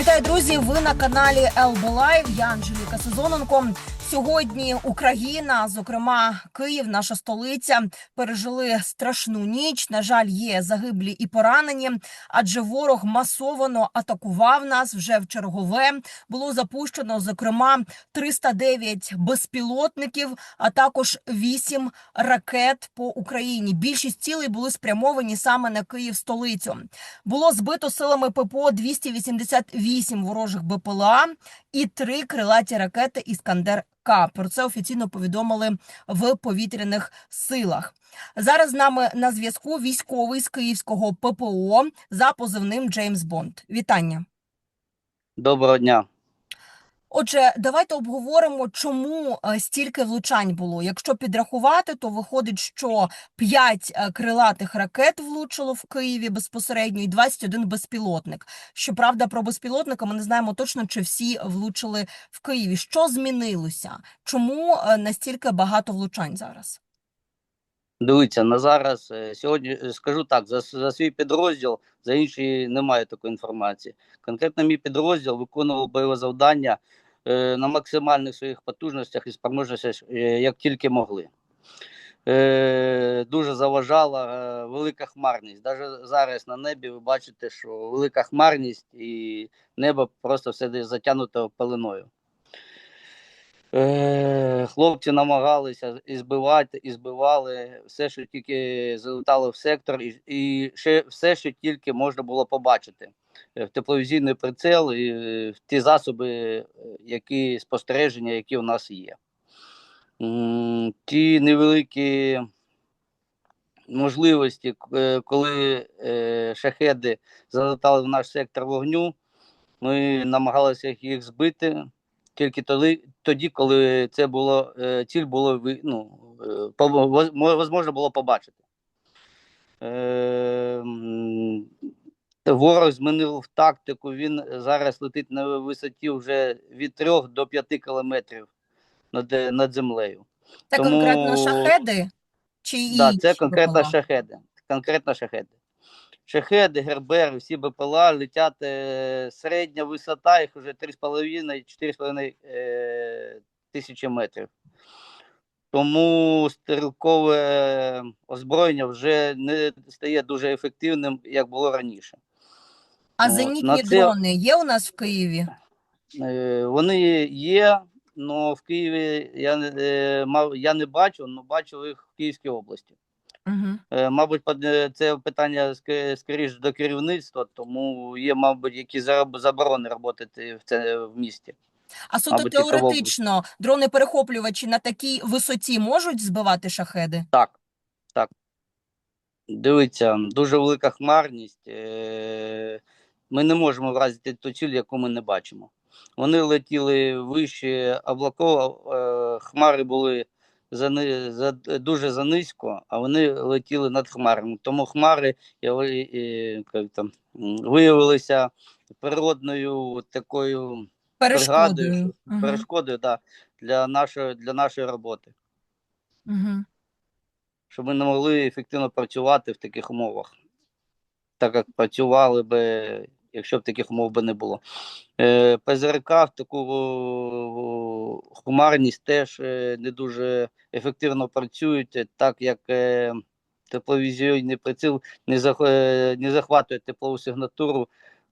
Вітаю, друзі! Ви на каналі ЛБ Лайв. Я Анжеліка Сезоненко. Сьогодні Україна, зокрема Київ, наша столиця, пережили страшну ніч. На жаль, є загиблі і поранені, адже ворог масовано атакував нас вже в чергове. Було запущено зокрема 309 безпілотників, а також 8 ракет по Україні. Більшість цілей були спрямовані саме на Київ столицю. Було збито силами ППО 288 ворожих БПЛА і три крилаті ракети Іскандер К. Про це офіційно повідомили в повітряних силах. Зараз з нами на зв'язку військовий з київського ППО за позивним Джеймс Бонд. Вітання. Доброго дня. Отже, давайте обговоримо, чому е, стільки влучань було. Якщо підрахувати, то виходить, що 5 крилатих ракет влучило в Києві безпосередньо і 21 безпілотник. Щоправда, про безпілотника ми не знаємо точно, чи всі влучили в Києві. Що змінилося? Чому е, настільки багато влучань зараз? Дивіться, на зараз е, сьогодні е, скажу так: за, за свій підрозділ, за інші немає такої інформації. Конкретно мій підрозділ виконував бойове завдання е, на максимальних своїх потужностях і спроможностях, е, як тільки могли. Е, дуже заважала е, велика хмарність. Навіть зараз на небі ви бачите, що велика хмарність і небо просто все десь затягнуто пеленою. Хлопці намагалися і збивати, і збивали все, що тільки залетало в сектор, і, і ще все, що тільки можна було побачити. Е, В тепловізійний прицел і е, в ті засоби, е, які спостереження, які у нас є. Ті невеликі можливості, коли шахеди залетали в наш сектор вогню, ми намагалися їх збити тільки тоді, тоді коли це було е, ціль було ну, е, можливо було побачити. Е, Ворог змінив тактику. Він зараз летить на висоті вже від 3 до 5 кілометрів над, над землею. Це Тому- конкретно шахеди чи Да, це конкретно шахеди. Конкретно шахеди. Шахеди, гербери, всі БПЛА летять е, середня висота, їх вже 3,5-4,5 е, тисячі метрів. Тому стрілкове озброєння вже не стає дуже ефективним, як було раніше. А зенітні це- дрони є у нас в Києві? Е, Вони є, але в Києві я, не- е, мав- я не бачу, але бачу їх в Київській області. Угу. Мабуть, е, це питання скоріш до керівництва, тому є, мабуть, які заборони роботи в це в місті. А суто Мабуть, теоретично дрони-перехоплювачі на такій висоті можуть збивати шахеди? Так, так. Дивіться, дуже велика хмарність. е, Ми не можемо вразити ту ціль, яку ми не бачимо. Вони летіли вище облаков, е, хмари були зани, за, дуже занизько, а вони летіли над хмарами. Тому хмари як там, виявилися природною такою Перешкодою. що- Угу. перешкодою да, для, нашої, для нашої роботи. Угу. щоб ми не могли ефективно працювати в таких умовах, так як працювали би, якщо б таких умов би не було. Е, ПЗРК в таку хмарність теж е, не дуже ефективно працюють, е, так як е, тепловізійний приціл не, зах, не захватує теплову сигнатуру,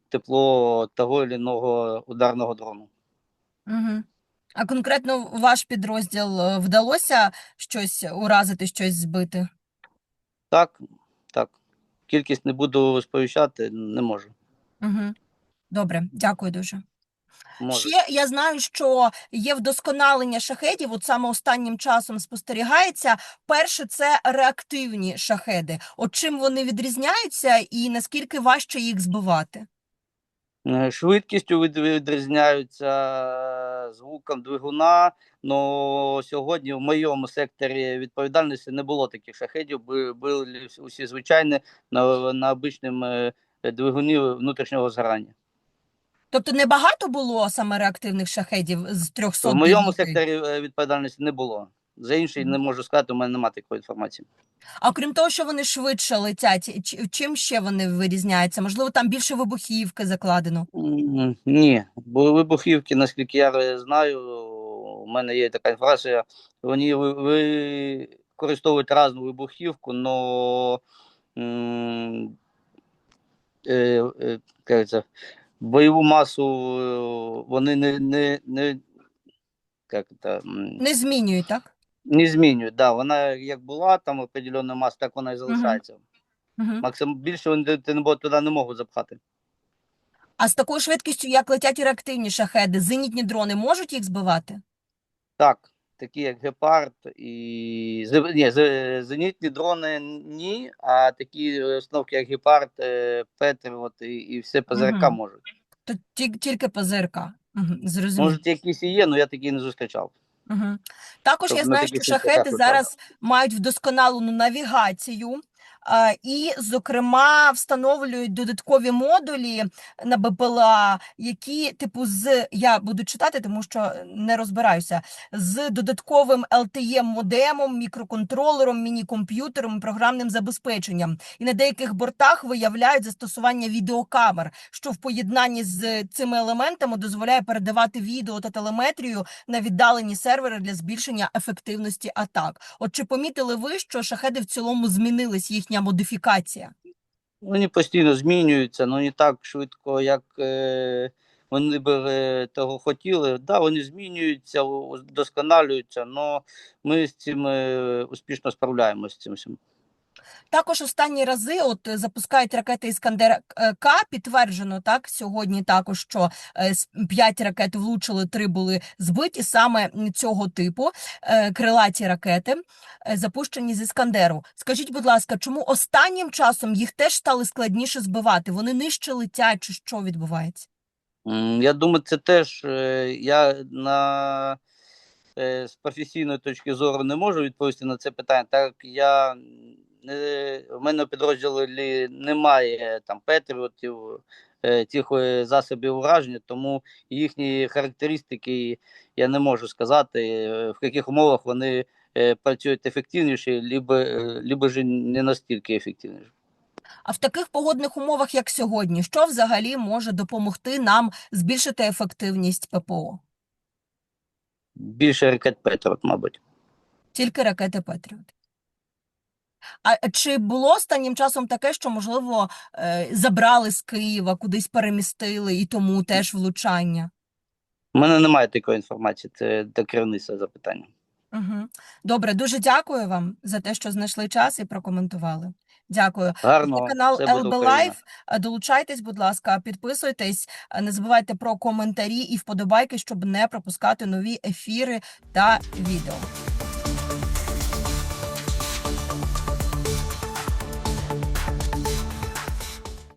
тепло того чи іного ударного дрону. Угу. А конкретно ваш підрозділ вдалося щось уразити, щось збити? Так, так. Кількість не буду сповіщати, не можу. Угу. Добре, дякую дуже. Можу. Ще я знаю, що є вдосконалення шахедів. От саме останнім часом спостерігається. Перше це реактивні шахеди. От чим вони відрізняються, і наскільки важче їх збивати? Е, Швидкістю від- відрізняються звуком двигуна. Но сьогодні в моєму секторі відповідальності не було таких шахедів. бу- Були усі звичайні на, на обичному е, двигуні внутрішнього згорання. Тобто небагато було саме реактивних шахедів з 300 В моєму секторі е, відповідальності не було. За інший не можу сказати, у мене немає такої інформації. А окрім того, що вони швидше летять, чим ще вони вирізняються? Можливо, там більше вибухівки закладено. Ні, бо вибухівки, наскільки я знаю, у мене є така інформація, вони використовують різну вибухівку, але е, е, бойову масу е, вони не, не, не, як це, Не змінюють, так? не змінюють. Да, вона як була там определенна маса, так вона і залишається. Угу. Максим більше вони туди не можуть запхати. А з такою швидкістю, як летять і реактивні шахеди, зенітні дрони можуть їх збивати? Так, такі як Гепард і ні, зенітні дрони ні, а такі установки, як Гепард, е, Петріот і, і все ПЗРК угу. можуть. То ті- тільки ПЗРК. Угу. Зрозуміло. Може, якісь і є, але я такі не зустрічав. Угу. Також я Тобто знаю, що летали. зараз мають вдосконалену навігацію. І, зокрема, встановлюють додаткові модулі на БПЛА, які, типу, з я буду читати, тому що не розбираюся, з додатковим LTE модемом, мікроконтролером, міні-комп'ютером, програмним забезпеченням. І на деяких бортах виявляють застосування відеокамер, що в поєднанні з цими елементами дозволяє передавати відео та телеметрію на віддалені сервери для збільшення ефективності атак. От чи помітили ви, що шахеди в цілому змінились їхня модифікація? Вони постійно змінюються, але не так швидко, як е, вони б е, того хотіли. Да, вони змінюються, у- але ми з цим е, успішно справляємося з цим всім. Також останні рази от е, запускають ракети Іскандер е, К. Підтверджено так сьогодні. Також що е, п'ять ракет влучили, три були збиті саме цього типу крилаті ракети, запущені з Іскандеру. Скажіть, будь ласка, чому останнім часом їх теж стали складніше збивати? Вони нижче летять, чи що відбувається? Я думаю, це теж я на з професійної точки зору не можу відповісти на це питання. Так я в мене в підрозділі немає там петріотів, е, тих е, засобів ураження, тому їхні характеристики я не можу сказати, е, в яких умовах вони працюють ефективніше, либо, либо ж не настільки ефективніше. А в таких погодних умовах, як сьогодні, що взагалі може допомогти нам збільшити ефективність ППО? Більше ракет Петріот, мабуть. Тільки ракети Петріот. А чи було останнім часом таке, що, можливо, е, забрали з Києва, кудись перемістили, і тому теж влучання? У мене немає такої інформації, це до керівництва запитання. Угу. Добре, дуже дякую вам за те, що знайшли час і прокоментували. Дякую. Гарно, Це канал. Live. Е, Долучайтесь, будь ласка, підписуйтесь, е, не забувайте про коментарі і вподобайки, щоб не пропускати нові ефіри та відео.